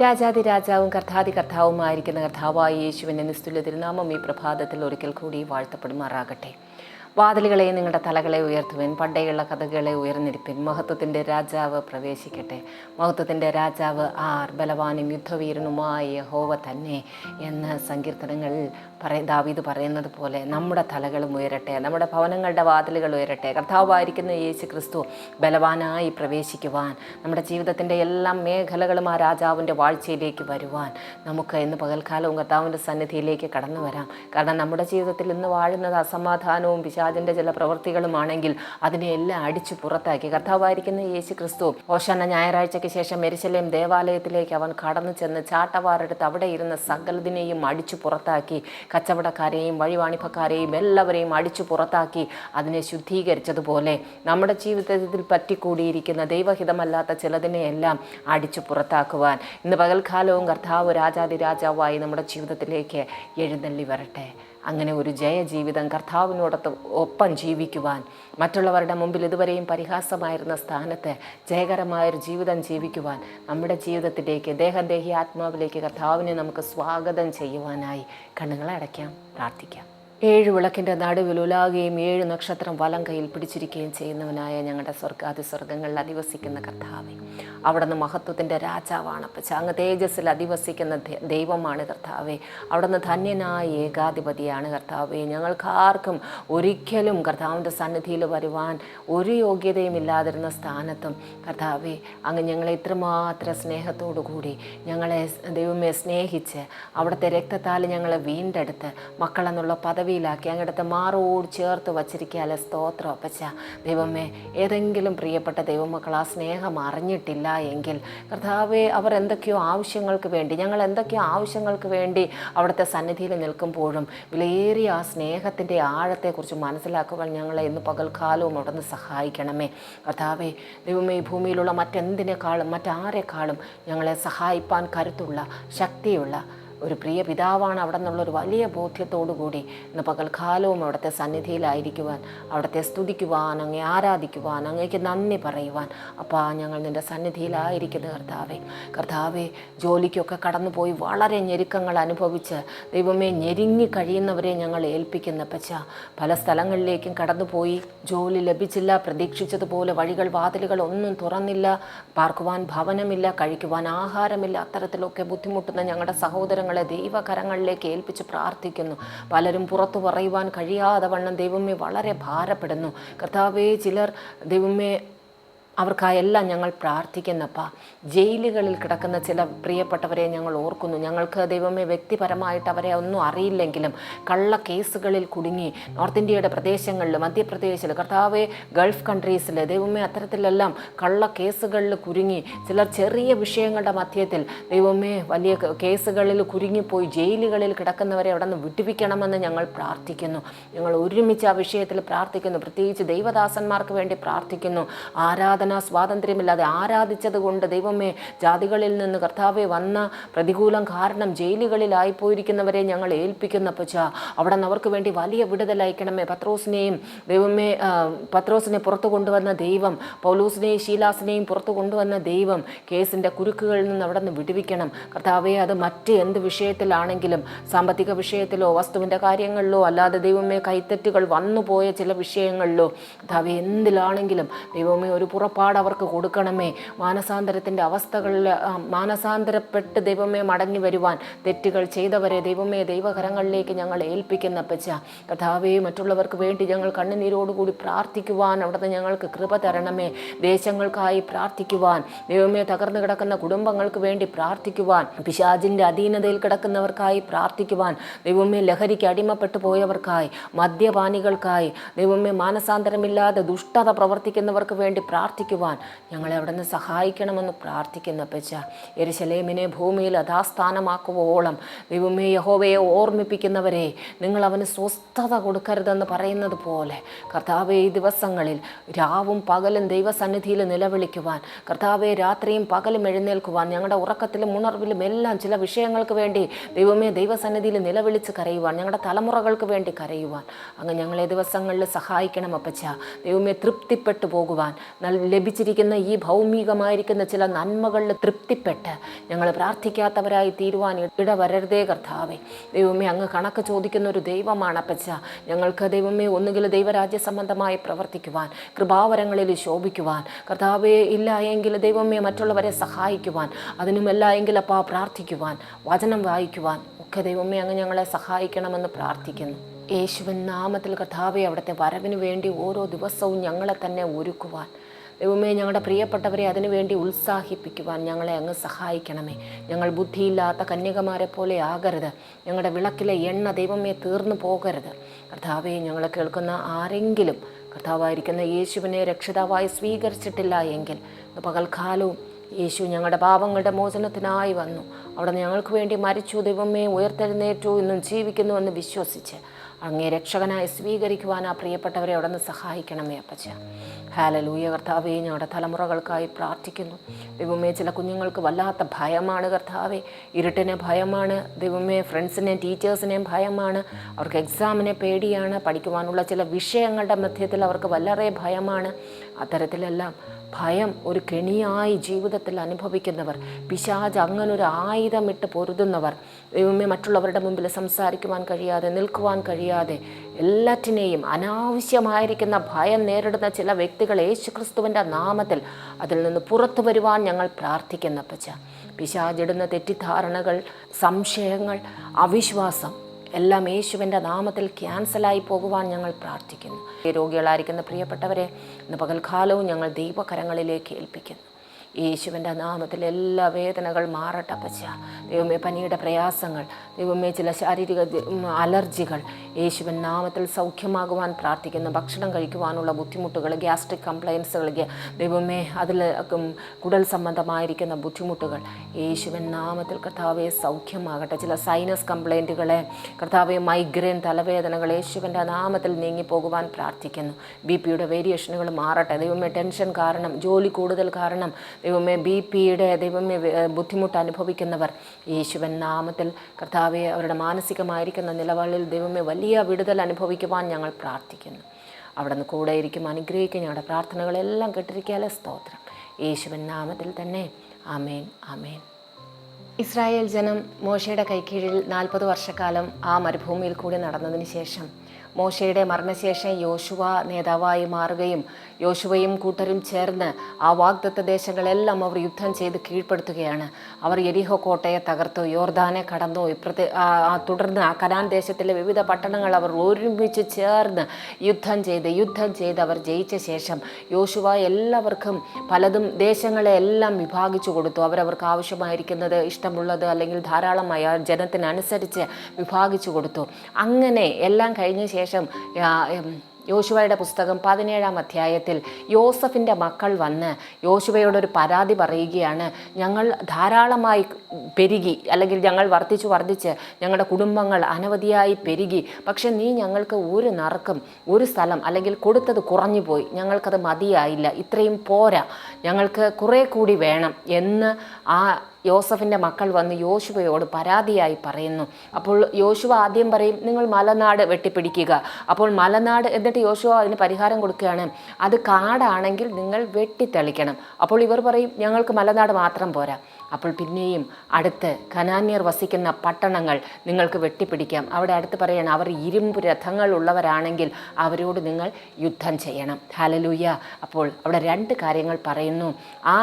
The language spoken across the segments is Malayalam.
രാജാതി രാജാവും കർത്താതി കർത്താവുമായിരിക്കുന്ന കർത്താവായ യേശുവിന്റെ നിസ്തുല്യ തിരുനാമം ഈ പ്രഭാതത്തിൽ ഒരിക്കൽ കൂടി വാഴ്ത്തപ്പെടുമാറാകട്ടെ. വാതിലുകളെ നിങ്ങളുടെ തലകളെ ഉയർത്തുവിൻ പണ്ടേയുള്ള കഥകളെ ഉയർന്നിരിപ്പിൻ. മഹത്വത്തിന്റെ രാജാവ് പ്രവേശിക്കട്ടെ. മഹത്വത്തിന്റെ രാജാവ് ആർ. ബലവാനും യുദ്ധവീരനുമായ ഹോവ തന്നെ എന്ന് സങ്കീർത്തനങ്ങളിൽ പറയ ദാവീദ് പറയുന്നത് പോലെ നമ്മുടെ തലകളും ഉയരട്ടെ നമ്മുടെ ഭവനങ്ങളുടെ വാതിലുകൾ ഉയരട്ടെ. കർത്താവായിരിക്കുന്ന യേശു ക്രിസ്തു ബലവാനായി പ്രവേശിക്കുവാൻ നമ്മുടെ ജീവിതത്തിന്റെ എല്ലാ മേഖലകളും ആ രാജാവിന്റെ വാഴ്ചയിലേക്ക് വരുവാൻ നമുക്ക് ഇന്ന് പകൽക്കാലവും കർത്താവിന്റെ സന്നിധിയിലേക്ക് കടന്നു വരാം. കാരണം നമ്മുടെ ജീവിതത്തിൽ ഇന്ന് വാഴുന്നത് അസമാധാനവും പിശാചിന്റെ ചില പ്രവൃത്തികളുമാണെങ്കിൽ അതിനെയെല്ലാം അടിച്ചു പുറത്താക്കി. കർത്താവായിരിക്കുന്ന യേശു ക്രിസ്തു ഓശാന ഞായറാഴ്ചയ്ക്ക് ശേഷം മെരിശലേം ദേവാലയത്തിലേക്ക് അവൻ കടന്നു ചെന്ന് ചാട്ടവാറെടുത്ത് അവിടെ ഇരുന്ന സകലതിനെയും അടിച്ചു പുറത്താക്കി. കച്ചവടക്കാരെയും വഴിവാണിഭക്കാരെയും എല്ലാവരെയും അടിച്ചു പുറത്താക്കി അതിനെ ശുദ്ധീകരിച്ചതുപോലെ നമ്മുടെ ജീവിതത്തിൽ പറ്റിക്കൂടിയിരിക്കുന്ന ദൈവഹിതമല്ലാത്ത ചിലതിനെയെല്ലാം അടിച്ചു പുറത്താക്കുവാൻ ഇന്ന് പകൽക്കാലവും കർത്താവ് രാജാതി രാജാവായി നമ്മുടെ ജീവിതത്തിലേക്ക് എഴുന്നള്ളി വരട്ടെ. അങ്ങനെ ഒരു ജയജീവിതം കർത്താവിനോടൊത്ത് ഒപ്പം ജീവിക്കുവാൻ മറ്റുള്ളവരുടെ മുമ്പിൽ ഇതുവരെയും പരിഹാസമായിരുന്ന സ്ഥാനത്ത് ജയകരമായൊരു ജീവിതം ജീവിക്കുവാൻ നമ്മുടെ ജീവിതത്തിലേക്ക് ദേഹദേഹി ആത്മാവിലേക്ക് കർത്താവിനെ നമുക്ക് സ്വാഗതം ചെയ്യുവാനായി കണ്ണുകളെ അടയ്ക്കാം പ്രാർത്ഥിക്കാം. ഏഴ് വിളക്കിന്റെ നടുവിൽ ഉലാകുകയും ഏഴ് നക്ഷത്രം വലം കയ്യിൽ പിടിച്ചിരിക്കുകയും ചെയ്യുന്നവനായ ഞങ്ങളുടെ സ്വർഗാതി സ്വർഗങ്ങളിൽ അധിവസിക്കുന്ന കർത്താവെ. അവിടെ നിന്ന് മഹത്വത്തിന്റെ രാജാവാണ് അപ്പം അങ്ങ് തേജസ്സിൽ അധിവസിക്കുന്ന ദൈവമാണ് കർത്താവെ. അവിടെ നിന്ന് ധന്യനായ ഏകാധിപതിയാണ് കർത്താവെ. ഞങ്ങൾക്ക് ആർക്കും ഒരിക്കലും കർത്താവിന്റെ സന്നിധിയിൽ വരുവാൻ ഒരു യോഗ്യതയും ഇല്ലാതിരുന്ന സ്ഥാനത്തും കർത്താവെ അങ്ങ് ഞങ്ങളെ ഇത്രമാത്രം സ്നേഹത്തോടു കൂടി ഞങ്ങളെ ദൈവമേ സ്നേഹിച്ച് അവിടുത്തെ രക്തത്താൽ ഞങ്ങളെ വീണ്ടെടുത്ത് മക്കളെന്നുള്ള പദവിയിലാക്കി അങ്ങടുത്തെ മാറോട് ചേർത്ത് വച്ചിരിക്കാലെ സ്തോത്രം. അപ്പച്ച ദൈവമേ ഏതെങ്കിലും പ്രിയപ്പെട്ട ദൈവമക്കൾ ആ സ്നേഹം അറിഞ്ഞിട്ടില്ല എങ്കിൽ കർത്താവെ അവർ എന്തൊക്കെയോ ആവശ്യങ്ങൾക്ക് വേണ്ടി ഞങ്ങൾ എന്തൊക്കെയോ ആവശ്യങ്ങൾക്ക് വേണ്ടി അവിടുത്തെ സന്നിധിയിൽ നിൽക്കുമ്പോഴും വിലയേറിയ ആ സ്നേഹത്തിന്റെ ആഴത്തെക്കുറിച്ച് മനസ്സിലാക്കുവാൻ ഞങ്ങളെ ഇന്ന് പകൽക്കാലവും അവിടെ നിന്ന് സഹായിക്കണമേ. കർത്താവെ ദൈവമേ ഈ ഭൂമിയിലുള്ള മറ്റെന്തിനേക്കാളും മറ്റാരെക്കാളും ഞങ്ങളെ സഹായിപ്പാൻ കരുത്തുള്ള ശക്തിയുള്ള ഒരു പ്രിയ പിതാവാണ് അവിടെ നിന്നുള്ള ഒരു വലിയ കൂടി ഇന്ന് പകൽക്കാലവും അവിടുത്തെ സന്നിധിയിലായിരിക്കുവാൻ അവിടുത്തെ സ്തുതിക്കുവാൻ അങ്ങേ ആരാധിക്കുവാൻ അങ്ങേക്ക് നന്ദി പറയുവാൻ അപ്പാ ഞങ്ങൾ നിന്റെ സന്നിധിയിലായിരിക്കുന്ന കർത്താവെ. കർത്താവെ ജോലിക്കൊക്കെ കടന്നുപോയി വളരെ ഞെരുക്കങ്ങൾ അനുഭവിച്ച് ദൈവമേ ഞെരുങ്ങി കഴിയുന്നവരെ ഞങ്ങൾ ഏൽപ്പിക്കുന്ന പച്ച പല സ്ഥലങ്ങളിലേക്കും കടന്നുപോയി ജോലി ലഭിച്ചില്ല പ്രതീക്ഷിച്ചതുപോലെ വഴികൾ വാതിലുകൾ ഒന്നും തുറന്നില്ല പാർക്കുവാൻ ഭവനമില്ല കഴിക്കുവാൻ ആഹാരമില്ല അത്തരത്തിലൊക്കെ ബുദ്ധിമുട്ടുന്ന ഞങ്ങളുടെ സഹോദരങ്ങളെ ദൈവകരങ്ങളിലേക്ക് ഏൽപ്പിച്ച് പ്രാർത്ഥിക്കുന്നു. പലരും പുറത്തു പറയുവാൻ കഴിയാതെ വണ്ണം ദൈവമേ വളരെ ഭാരപ്പെടുന്നു. കർത്താവേ ചിലർ ദൈവമേ അവർക്കായെല്ലാം ഞങ്ങൾ പ്രാർത്ഥിക്കുന്നപ്പ. ജയിലുകളിൽ കിടക്കുന്ന ചില പ്രിയപ്പെട്ടവരെ ഞങ്ങൾ ഓർക്കുന്നു. ഞങ്ങൾക്ക് ദൈവമേ വ്യക്തിപരമായിട്ട് അവരെ ഒന്നും അറിയില്ലെങ്കിലും കള്ള കേസുകളിൽ കുടുങ്ങി നോർത്ത് ഇന്ത്യയുടെ പ്രദേശങ്ങളിൽ മധ്യപ്രദേശിൽ കർത്താവെ ഗൾഫ് കൺട്രീസിൽ ദൈവമേ അത്തരത്തിലെല്ലാം കള്ള കേസുകളിൽ കുരുങ്ങി ചിലർ ചെറിയ വിഷയങ്ങളുടെ മധ്യത്തിൽ ദൈവമേ വലിയ കേസുകളിൽ കുരുങ്ങിപ്പോയി ജയിലുകളിൽ കിടക്കുന്നവരെ അവിടെ നിന്ന് വിട്ടുപിക്കണമെന്ന് ഞങ്ങൾ പ്രാർത്ഥിക്കുന്നു. ഞങ്ങൾ ഒരുമിച്ച് ആ വിഷയത്തിൽ പ്രാർത്ഥിക്കുന്നു. പ്രത്യേകിച്ച് ദൈവദാസന്മാർക്ക് വേണ്ടി പ്രാർത്ഥിക്കുന്നു. ആരാധന സ്വാതന്ത്ര്യമില്ലാതെ ആരാധിച്ചത് കൊണ്ട് ദൈവമേ ജാതികളിൽ നിന്ന് കർത്താവെ വന്ന പ്രതികൂലം കാരണം ജയിലുകളിലായി പോയിരിക്കുന്നവരെ ഞങ്ങൾ ഏൽപ്പിക്കുന്ന പച്ച. അവിടെ നിന്ന് അവർക്ക് വേണ്ടി വലിയ വിടുതലയക്കണമേ പത്രോസിനെയും ദൈവമേ പത്രോസിനെ പുറത്തു കൊണ്ടുവന്ന ദൈവം പൗലൂസിനെയും ശീലാസിനെയും പുറത്തു കൊണ്ടുവന്ന ദൈവം കേസിന്റെ കുരുക്കുകളിൽ നിന്ന് അവിടെ നിന്ന് വിടുവിക്കണം. കർത്താവെ അത് മറ്റ് എന്ത് വിഷയത്തിലാണെങ്കിലും സാമ്പത്തിക വിഷയത്തിലോ വസ്തുവിന്റെ കാര്യങ്ങളിലോ അല്ലാതെ ദൈവമേ കൈത്തെറ്റുകൾ വന്നുപോയ ചില വിഷയങ്ങളിലോ കർത്താവെ എന്തിലാണെങ്കിലും ദൈവമേ ഒരു പുറപ്പാട് അവർക്ക് കൊടുക്കണമേ. മാനസാന്തരത്തിന്റെ അവസ്ഥകളിൽ മാനസാന്തരപ്പെട്ട് ദൈവമേ മടങ്ങി വരുവാൻ തെറ്റുകൾ ചെയ്തവരെ ദൈവമേ ദൈവകരങ്ങളിലേക്ക് ഞങ്ങൾ ഏൽപ്പിക്കുന്ന പച്ച കഥാവേ മറ്റുള്ളവർക്ക് വേണ്ടി ഞങ്ങൾ കണ്ണുനീരോടുകൂടി പ്രാർത്ഥിക്കുവാൻ അവിടുന്ന് ഞങ്ങൾക്ക് കൃപ തരണമേ. ദേശങ്ങൾക്കായി പ്രാർത്ഥിക്കുവാൻ ദൈവമേ തകർന്നു കിടക്കുന്ന കുടുംബങ്ങൾക്ക് വേണ്ടി പ്രാർത്ഥിക്കുവാൻ പിശാജിന്റെ അധീനതയിൽ കിടക്കുന്നവർക്കായി പ്രാർത്ഥിക്കുവാൻ ദൈവമേ ലഹരിക്ക് അടിമപ്പെട്ടു പോയവർക്കായി മദ്യപാനികൾക്കായി ദൈവമേ മാനസാന്തരമില്ലാതെ ദുഷ്ടത പ്രവർത്തിക്കുന്നവർക്ക് വേണ്ടി പ്രാർത്ഥിക്കുവാൻ. ഞങ്ങളെ അവിടെ നിന്ന് സഹായിക്കണമെന്ന് പ്രാർത്ഥിക്കുന്ന പെച്ച എരിശലേമിനെ ഭൂമിയിൽ അഥാസ്ഥാനമാക്കുവോളം ദൈവമേ യഹോവയെ ഓർമ്മിപ്പിക്കുന്നവരെ നിങ്ങൾ അവന് സ്വസ്ഥത കൊടുക്കരുതെന്ന് പറയുന്നത് പോലെ. കർത്താവെ ഈ ദിവസങ്ങളിൽ രാവും പകലും ദൈവസന്നിധിയിൽ നിലവിളിക്കുവാൻ കർത്താവെ രാത്രിയും പകലും എഴുന്നേൽക്കുവാൻ ഞങ്ങളുടെ ഉറക്കത്തിലും ഉണർവിലും എല്ലാം ചില വിഷയങ്ങൾക്ക് വേണ്ടി ദൈവമേ ദൈവസന്നിധിയിൽ നിലവിളിച്ച് കരയുവാൻ ഞങ്ങളുടെ തലമുറകൾക്ക് വേണ്ടി കരയുവാൻ. അങ്ങ് ഞങ്ങളെ ദിവസങ്ങളിൽ സഹായിക്കണം അപ്പച്ച. ദൈവമേ തൃപ്തിപ്പെട്ടു പോകുവാൻ നല്ല ലഭിച്ചിരിക്കുന്ന ഈ ഭൗമികമായിരിക്കുന്ന ചില നന്മകളിൽ തൃപ്തിപ്പെട്ട് ഞങ്ങൾ പ്രാർത്ഥിക്കാത്തവരായി തീരുവാൻ ഇടവരരുതേ കർത്താവേ. ദൈവമേ അങ്ങ് കണക്ക് ചോദിക്കുന്ന ഒരു ദൈവമാണ് അപ്പച്ച. ഞങ്ങൾക്ക് ദൈവമേ ഒന്നുകിൽ ദൈവരാജ്യ സംബന്ധമായി പ്രവർത്തിക്കുവാൻ കൃപാവരങ്ങളിൽ ശോഭിക്കുവാൻ കർത്താവേ ഇല്ല എങ്കിൽ ദൈവമേ മറ്റുള്ളവരെ സഹായിക്കുവാൻ അതിനുമല്ല എങ്കിൽ അപ്പാ പ്രാർത്ഥിക്കുവാൻ വചനം വായിക്കുവാൻ ഒക്കെ ദൈവമേ അങ്ങ് ഞങ്ങളെ സഹായിക്കണമെന്ന് പ്രാർത്ഥിക്കുന്നു. യേശുവൻ നാമത്തിൽ കർത്താവെ അവിടുത്തെ വരവിന് വേണ്ടി ഓരോ ദിവസവും ഞങ്ങളെ തന്നെ ഒരുക്കുവാൻ ദൈവമേ ഞങ്ങളുടെ പ്രിയപ്പെട്ടവരെ അതിനുവേണ്ടി ഉത്സാഹിപ്പിക്കുവാൻ ഞങ്ങളെ അങ്ങ് സഹായിക്കണമേ. ഞങ്ങൾ ബുദ്ധിയില്ലാത്ത കന്യകമാരെ പോലെ ആകരുത്. ഞങ്ങളുടെ വിളക്കിലെ എണ്ണ ദൈവമേ തീർന്നു പോകരുത്. കർത്താവേ ഞങ്ങളെ കേൾക്കുന്ന ആരെങ്കിലും കർത്താവായിരിക്കുന്ന യേശുവിനെ രക്ഷിതാവായി സ്വീകരിച്ചിട്ടില്ല എങ്കിൽ പകൽക്കാലവും യേശു ഞങ്ങളുടെ പാപങ്ങളുടെ മോചനത്തിനായി വന്നു. അവിടെ ഞങ്ങൾക്ക് വേണ്ടി മരിച്ചു. ദൈവമേ ഉയർത്തെഴുന്നേറ്റു ഇന്നും ജീവിക്കുന്നുവെന്ന് വിശ്വസിച്ച് അങ്ങേ രക്ഷകനായി സ്വീകരിക്കുവാൻ ആ പ്രിയപ്പെട്ടവരെ അവിടെ നിന്ന് സഹായിക്കണമേ അപ്പച്ച. ഹാലലൂയ കർത്താവേ ഞങ്ങളുടെ തലമുറകൾക്കായി പ്രാർത്ഥിക്കുന്നു. ദൈവമേ ചില കുഞ്ഞുങ്ങൾക്ക് വല്ലാത്ത ഭയമാണ് കർത്താവെ. ഇരുട്ടിനെ ഭയമാണ്. ദൈവമേ ഫ്രണ്ട്സിനെയും ടീച്ചേഴ്സിനെയും ഭയമാണ്. അവർക്ക് എക്സാമിനെ പേടിയാണ്. പഠിക്കുവാനുള്ള ചില വിഷയങ്ങളുടെ മധ്യത്തിൽ അവർക്ക് വളരെ ഭയമാണ്. അത്തരത്തിലെല്ലാം ഭയം ഒരു കെണിയായി ജീവിതത്തിൽ അനുഭവിക്കുന്നവർ പിശാജ് അങ്ങനൊരു ആയുധമിട്ട് പൊരുതുന്നവർ ദൈവമേ മറ്റുള്ളവരുടെ മുമ്പിൽ സംസാരിക്കുവാൻ കഴിയാതെ നിൽക്കുവാൻ കഴിയാതെ എല്ലാറ്റിനെയും അനാവശ്യമായിരിക്കുന്ന ഭയം നേരിടുന്ന ചില വ്യക്തികൾ യേശുക്രിസ്തുവിന്റെ നാമത്തിൽ അതിൽ നിന്ന് പുറത്തു വരുവാൻ ഞങ്ങൾ പ്രാർത്ഥിക്കുന്ന പച്ച പിശാജിടുന്ന തെറ്റിദ്ധാരണകൾ സംശയങ്ങൾ അവിശ്വാസം എല്ലാം യേശുവിന്റെ നാമത്തിൽ ക്യാൻസലായി പോകുവാൻ ഞങ്ങൾ പ്രാർത്ഥിക്കുന്നു. രോഗികളായിരിക്കുന്ന പ്രിയപ്പെട്ടവരെ ഇന്ന് പകൽക്കാലവും ഞങ്ങൾ ദൈവകരങ്ങളിലേക്ക് ഏൽപ്പിക്കുന്നു. യേശുവിന്റെ നാമത്തിൽ എല്ലാ വേദനകൾ മാറട്ടപ്പച്ച ദൈവമേ പനിയുടെ പ്രയാസങ്ങൾ ദൈവമേ ചില ശാരീരിക അലർജികൾ. യേശുവൻ നാമത്തിൽ സൗഖ്യമാകുവാൻ പ്രാർത്ഥിക്കുന്നു. ഭക്ഷണം കഴിക്കുവാനുള്ള ബുദ്ധിമുട്ടുകൾ ഗ്യാസ്ട്രിക് കംപ്ലയൻസുകൾ ദൈവമേ അതിൽ കുടൽ സംബന്ധമായിരിക്കുന്ന ബുദ്ധിമുട്ടുകൾ. യേശുവൻ നാമത്തിൽ കർത്താവെ സൗഖ്യമാകട്ടെ. ചില സൈനസ് കംപ്ലയിന്റുകളെ കർത്താവെ മൈഗ്രെയിൻ തലവേദനകൾ യേശുവിന്റെ നാമത്തിൽ നീങ്ങിപ്പോകുവാൻ പ്രാർത്ഥിക്കുന്നു. ബി പിയുടെ വേരിയേഷനുകൾ മാറട്ടെ. ദൈവമേ ടെൻഷൻ കാരണം ജോലി കൂടുതൽ കാരണം ദൈവമേ ബി പിയുടെ ദൈവമേ ബുദ്ധിമുട്ട് അനുഭവിക്കുന്നവർ യേശുവൻ നാമത്തിൽ കർത്താവെ അവരുടെ മാനസികമായിരിക്കുന്ന നിലപാടിൽ ദൈവമേ വലിയ വിടുതൽ അനുഭവിക്കുവാൻ ഞങ്ങൾ പ്രാർത്ഥിക്കുന്നു. അവിടെ നിന്ന് കൂടെ ഇരിക്കും അനുഗ്രഹിക്കും ഞങ്ങളുടെ പ്രാർത്ഥനകളെല്ലാം കേട്ടിരിക്കാലെ സ്തോത്രം. യേശുവൻ നാമത്തിൽ തന്നെ. അമേൻ അമേൻ ഇസ്രായേൽ ജനം മോശയുടെ കൈക്കീഴിൽ നാൽപ്പത് വർഷക്കാലം ആ മരുഭൂമിയിൽ കൂടി നടന്നതിന് ശേഷം മോശയുടെ മരണശേഷം യോശുവ നേതാവായി മാറുകയും യോശുവയും കൂട്ടരും ചേർന്ന് ആ വാഗ്ദത്ത ദേശങ്ങളെല്ലാം അവർ യുദ്ധം ചെയ്ത് കീഴ്പ്പെടുത്തുകയാണ്. അവർ എരിഹോ കോട്ടയെ തകർത്തു യോർദാനെ കടന്നു ഇപ്പുറത്തെ തുടർന്ന് ആ കനാൻ ദേശത്തിലെ വിവിധ പട്ടണങ്ങൾ അവർ ഒരുമിച്ച് ചേർന്ന് യുദ്ധം ചെയ്ത് യുദ്ധം ചെയ്ത് അവർ ജയിച്ച ശേഷം യോശുവ എല്ലാവർക്കും പലതും ദേശങ്ങളെ എല്ലാം വിഭാഗിച്ചു കൊടുത്തു. അവരവർക്ക് ആവശ്യമായിരിക്കുന്നത് ഇഷ്ടമുള്ളത് അല്ലെങ്കിൽ ധാരാളമായി ആ ജനത്തിനനുസരിച്ച് വിഭാഗിച്ചു കൊടുത്തു. അങ്ങനെ എല്ലാം കഴിഞ്ഞ ശേഷം യോശുവയുടെ പുസ്തകം പതിനേഴാം അധ്യായത്തിൽ യോസഫിന്റെ മക്കൾ വന്ന് യോശുവയോടൊരു പരാതി പറയുകയാണ് ഞങ്ങൾ ധാരാളമായി പെരുകി അല്ലെങ്കിൽ ഞങ്ങൾ വർദ്ധിച്ചു വർദ്ധിച്ച് ഞങ്ങളുടെ കുടുംബങ്ങൾ അനവധിയായി പെരുകി പക്ഷെ നീ ഞങ്ങൾക്ക് ഒരു നറുക്കും ഒരു സ്ഥലം അല്ലെങ്കിൽ കൊടുത്തത് കുറഞ്ഞു പോയി ഞങ്ങൾക്കത് മതിയായില്ല ഇത്രയും പോരാ ഞങ്ങൾക്ക് കുറേ കൂടി വേണം എന്ന് ആ യോസഫിന്റെ മക്കൾ വന്ന് യോശുവയോട് പരാതിയായി പറയുന്നു. അപ്പോൾ യോശുവ ആദ്യം പറയും നിങ്ങൾ മലനാട് വെട്ടിപ്പിടിക്കുക. അപ്പോൾ മലനാട് എന്നിട്ട് യോശുവ അതിന് പരിഹാരം കൊടുക്കുകയാണ്. അത് കാടാണെങ്കിൽ നിങ്ങൾ വെട്ടിത്തെളിക്കണം. അപ്പോൾ ഇവർ പറയും ഞങ്ങൾക്ക് മലനാട് മാത്രം പോരാ. അപ്പോൾ പിന്നെയും അടുത്ത് കനാന്യർ വസിക്കുന്ന പട്ടണങ്ങൾ നിങ്ങൾക്ക് വെട്ടിപ്പിടിക്കാം. അവിടെ അടുത്ത് പറയണം അവർ ഇരുമ്പ് രഥങ്ങൾ ഉള്ളവരാണെങ്കിൽ അവരോട് നിങ്ങൾ യുദ്ധം ചെയ്യണം. ഹാലലൂയ അപ്പോൾ അവിടെ രണ്ട് കാര്യങ്ങൾ പറയുന്നു. ആ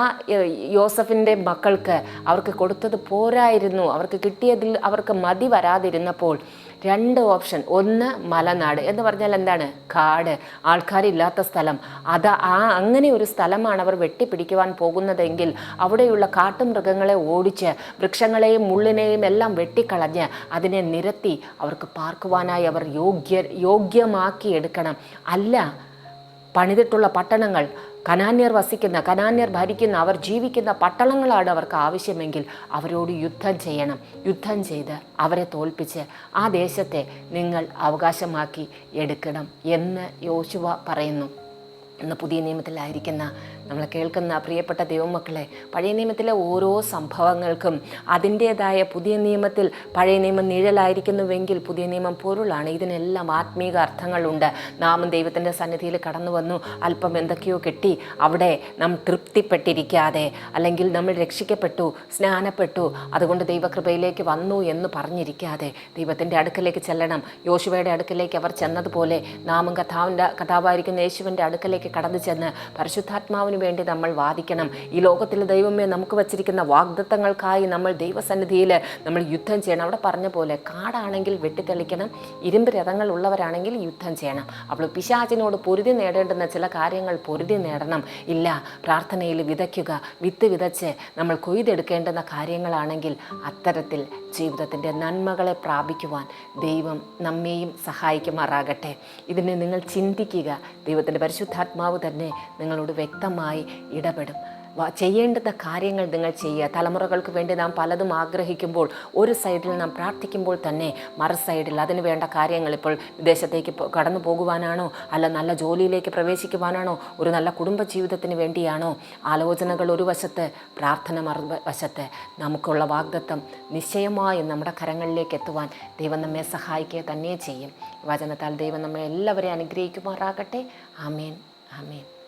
യോസഫിന്റെ മക്കൾക്ക് അവർക്ക് കൊടുത്തത് പോരായിരുന്നു. അവർക്ക് കിട്ടിയതിൽ അവർക്ക് മതി വരാതിരുന്നപ്പോൾ രണ്ട് ഓപ്ഷൻ. ഒന്ന് മലനാട്. എന്ന് പറഞ്ഞാൽ എന്താണ്? കാട്. ആൾക്കാരില്ലാത്ത സ്ഥലം. അത് ആ അങ്ങനെ ഒരു സ്ഥലമാണ് അവർ വെട്ടിപ്പിടിക്കുവാൻ പോകുന്നതെങ്കിൽ അവിടെയുള്ള കാട്ടുമൃഗങ്ങളെ ഓടിച്ച് വൃക്ഷങ്ങളെയും മുള്ളിനെയും എല്ലാം വെട്ടിക്കളഞ്ഞ് അതിനെ നിരത്തി അവർക്ക് പാർക്കുവാനായി അവർ യോഗ്യ യോഗ്യമാക്കി എടുക്കണം അല്ല പണിതിട്ടുള്ള പട്ടണങ്ങൾ കനാന്യർ വസിക്കുന്ന കനാന്യർ ഭരിക്കുന്ന അവർ ജീവിക്കുന്ന പട്ടണങ്ങളാണ് അവർക്ക് ആവശ്യമെങ്കിൽ അവരോട് യുദ്ധം ചെയ്യണം. യുദ്ധം ചെയ്ത് അവരെ തോൽപ്പിച്ച് ആ ദേശത്തെ നിങ്ങൾ അവകാശമാക്കി എടുക്കണം എന്ന് യോശുവ പറയുന്നു. ഇന്ന് പുതിയ നിയമത്തിലായിരിക്കുന്ന നമ്മൾ കേൾക്കുന്ന പ്രിയപ്പെട്ട ദൈവമക്കളെ പഴയ നിയമത്തിലെ ഓരോ സംഭവങ്ങൾക്കും അതിന്റേതായ പുതിയ നിയമത്തിൽ പഴയ നിയമം നിഴലായിരിക്കുന്നുവെങ്കിൽ പുതിയ നിയമം പൊരുളാണ്. ഇതിനെല്ലാം ആത്മീക അർത്ഥങ്ങളുണ്ട്. നാമം ദൈവത്തിന്റെ സന്നിധിയിൽ കടന്നു വന്നു. അല്പം എന്തൊക്കെയോ കിട്ടി അവിടെ നാം തൃപ്തിപ്പെട്ടിരിക്കാതെ അല്ലെങ്കിൽ നമ്മൾ രക്ഷിക്കപ്പെട്ടു സ്നാനപ്പെട്ടു അതുകൊണ്ട് ദൈവകൃപയിലേക്ക് വന്നു എന്ന് പറഞ്ഞിരിക്കാതെ ദൈവത്തിന്റെ അടുക്കലേക്ക് ചെല്ലണം. യോശുവയുടെ അടുക്കലേക്ക് അവർ ചെന്നതുപോലെ നാമും കഥാവിന്റെ കഥാവായിരിക്കുന്ന യേശുവിന്റെ അടുക്കലേക്ക് കടന്നു ചെന്ന് പരിശുദ്ധാത്മാവിന് വേണ്ടി നമ്മൾ വാദിക്കണം. ഈ ലോകത്തിലെ ദൈവമേ നമുക്ക് വച്ചിരിക്കുന്ന വാഗ്ദത്തങ്ങൾക്കായി നമ്മൾ ദൈവസന്നിധിയിൽ നമ്മൾ യുദ്ധം ചെയ്യണം. അവിടെ പറഞ്ഞ പോലെ കാടാണെങ്കിൽ വെട്ടിത്തെളിക്കണം ഇരുമ്പ് രഥങ്ങൾ ഉള്ളവരാണെങ്കിൽ യുദ്ധം ചെയ്യണം. അപ്പോൾ പിശാചിനോട് പൊരുതി നേടേണ്ടുന്ന ചില കാര്യങ്ങൾ പൊരുതി നേടണം. ഇല്ല പ്രാർത്ഥനയിൽ വിതയ്ക്കുക വിത്ത് വിതച്ച് നമ്മൾ കൊയ്തെടുക്കേണ്ടുന്ന കാര്യങ്ങളാണെങ്കിൽ അത്തരത്തിൽ ജീവിതത്തിന്റെ നന്മകളെ പ്രാപിക്കുവാൻ ദൈവം നമ്മെയും സഹായിക്കുമാറാകട്ടെ. ഇതിനെ നിങ്ങൾ ചിന്തിക്കുക. ദൈവത്തിന്റെ പരിശുദ്ധാത്മാവ് തന്നെ നിങ്ങളോട് വ്യക്തമായി ഇടപെടും. ചെയ്യേണ്ടത് കാര്യങ്ങൾ നിങ്ങൾ ചെയ്യുക. തലമുറകൾക്ക് വേണ്ടി നാം പലതും ആഗ്രഹിക്കുമ്പോൾ ഒരു സൈഡിൽ നാം പ്രാർത്ഥിക്കുമ്പോൾ തന്നെ മറു സൈഡിൽ അതിന് വേണ്ട കാര്യങ്ങൾ ഇപ്പോൾ വിദേശത്തേക്ക് കടന്നു പോകുവാനാണോ? അല്ല നല്ല ജോലിയിലേക്ക് പ്രവേശിക്കുവാനാണോ? ഒരു നല്ല കുടുംബ ജീവിതത്തിന് വേണ്ടിയാണോ? ആലോചനകൾ ഒരു വശത്ത് പ്രാർത്ഥന മറു വശത്ത്. നമുക്കുള്ള വാഗ്ദത്വം നിശ്ചയമായും നമ്മുടെ കരങ്ങളിലേക്ക് എത്തുവാൻ ദൈവം നമ്മെ സഹായിക്കുക തന്നെ ചെയ്യും. വചനത്താൽ ദൈവം നമ്മെ എല്ലാവരെയും അനുഗ്രഹിക്കുമാറാകട്ടെ. ആമേൻ. ആമേൻ.